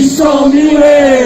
Wilson Miller!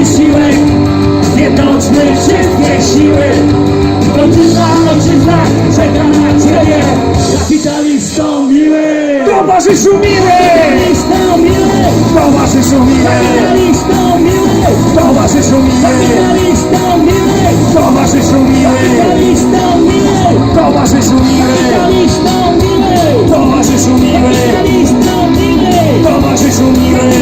wysiłek Zjednoczmy wszystkie siły. Ojczyzna, ojczyzna czeka na ciebie. Kapitalistą miły. Towarzyszu miły. Kapitalistą miły. Towarzyszu miły. Kapitalistą miły. Towarzyszu miły. Kapitalistą miły. Towarzyszu miły. Kapitalistą miły. Towarzyszu miły. Kapitalistą miły. Towarzyszu miły. Towarzyszu miły.